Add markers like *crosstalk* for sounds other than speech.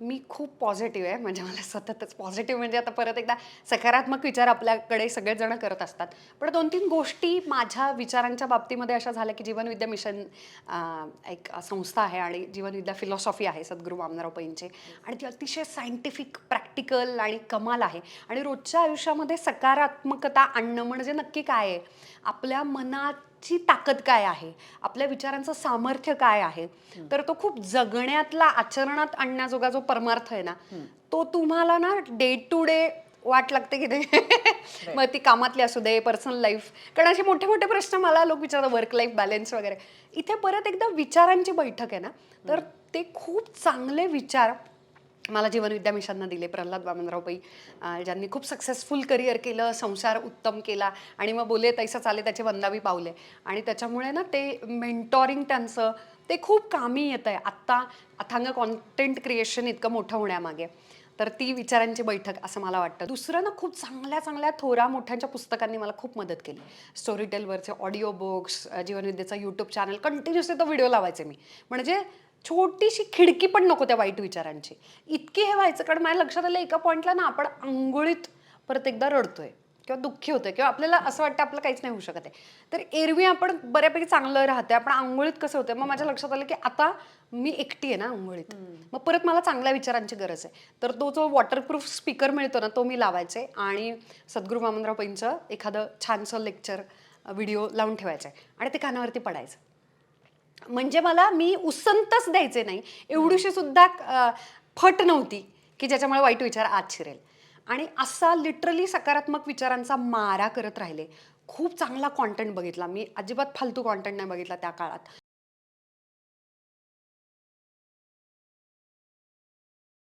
मी खूप पॉझिटिव्ह आहे. म्हणजे मला सततच पॉझिटिव्ह म्हणजे आता परत एकदा सकारात्मक विचार आपल्याकडे सगळेजण करत असतात. पण दोन तीन गोष्टी माझ्या विचारांच्या बाबतीमध्ये अशा झाल्या की जीवनविद्या मिशन एक संस्था आहे आणि जीवनविद्या फिलॉसॉफी आहे सद्गुरू वामनराव पैंचे. आणि ती अतिशय सायंटिफिक प्रॅक्टिकल आणि कमाल आहे. आणि रोजच्या आयुष्यामध्ये सकारात्मकता आणणं म्हणजे नक्की काय आहे? आपल्या मनात मनाची ताकद काय आहे? आपल्या विचारांचं सामर्थ्य काय आहे? तर तो खूप जगण्यातला आचरणात आणण्याजोगा जो परमार्थ आहे ना तो तुम्हाला ना डे टू डे वाट लागते की नाही? *laughs* मग ती कामातली असू दे पर्सनल लाईफ कारण असे मोठे मोठे प्रश्न मला लोक विचारतात वर्क लाईफ बॅलन्स वगैरे. इथे परत एकदा विचारांची बैठक आहे ना तर ते खूप चांगले विचार मला जीवन मिशननं दिले प्रल्हाद वामनराव पै ज्यांनी खूप सक्सेसफुल करिअर केलं संसार उत्तम केला आणि मग बोले तैसा चाले त्याचे वंदावी पावले. आणि त्याच्यामुळे ना ते मेंटॉरिंग त्यांचं ते खूप कामी येत आहे आत्ता अथांग कॉन्टेंट क्रिएशन इतकं मोठं होण्यामागे. तर ती विचारांची बैठक असं मला वाटतं. दुसरं ना खूप चांगल्या चांगल्या थोरा मोठ्यांच्या पुस्तकांनी मला खूप मदत केली. स्टोरी टेलवरचे ऑडिओ बुक्स जीवनविद्येचा यूट्यूब चॅनल कंटिन्युअसली तो व्हिडिओ लावायचे मी. म्हणजे छोटीशी खिडकी पण नको त्या वाईट विचारांची. इतकी हे व्हायचं कारण माझ्या लक्षात आलं एका पॉईंटला ना आपण आंघोळीत परत एकदा रडतोय किंवा दुःखी होतोय किंवा आपल्याला असं वाटतं आपलं काहीच नाही होऊ शकत आहे. तर एरवी आपण बऱ्यापैकी चांगलं राहतंय आपण आंघोळीत कसं होतंय? मग माझ्या लक्षात आलं की आता मी एकटी आहे ना आंघोळीत. मग परत मला चांगल्या विचारांची गरज आहे. तर तो जो वॉटरप्रूफ स्पीकर मिळतो ना तो मी लावायचे आणि सद्गुरू वामनराव पैंचं एखादं छानसं लेक्चर व्हिडिओ लावून ठेवायचं आहे आणि ते कानावरती पडायचं. म्हणजे मला मी उसंतच द्यायचे नाही. एवढीशी सुद्धा फट नव्हती की ज्याच्यामुळे वाईट विचार आत शिरेल. आणि असा लिटरली सकारात्मक विचारांचा मारा करत राहिले. खूप चांगला कॉन्टेंट बघितला. मी अजिबात फालतू कॉन्टेंट नाही बघितला त्या काळात.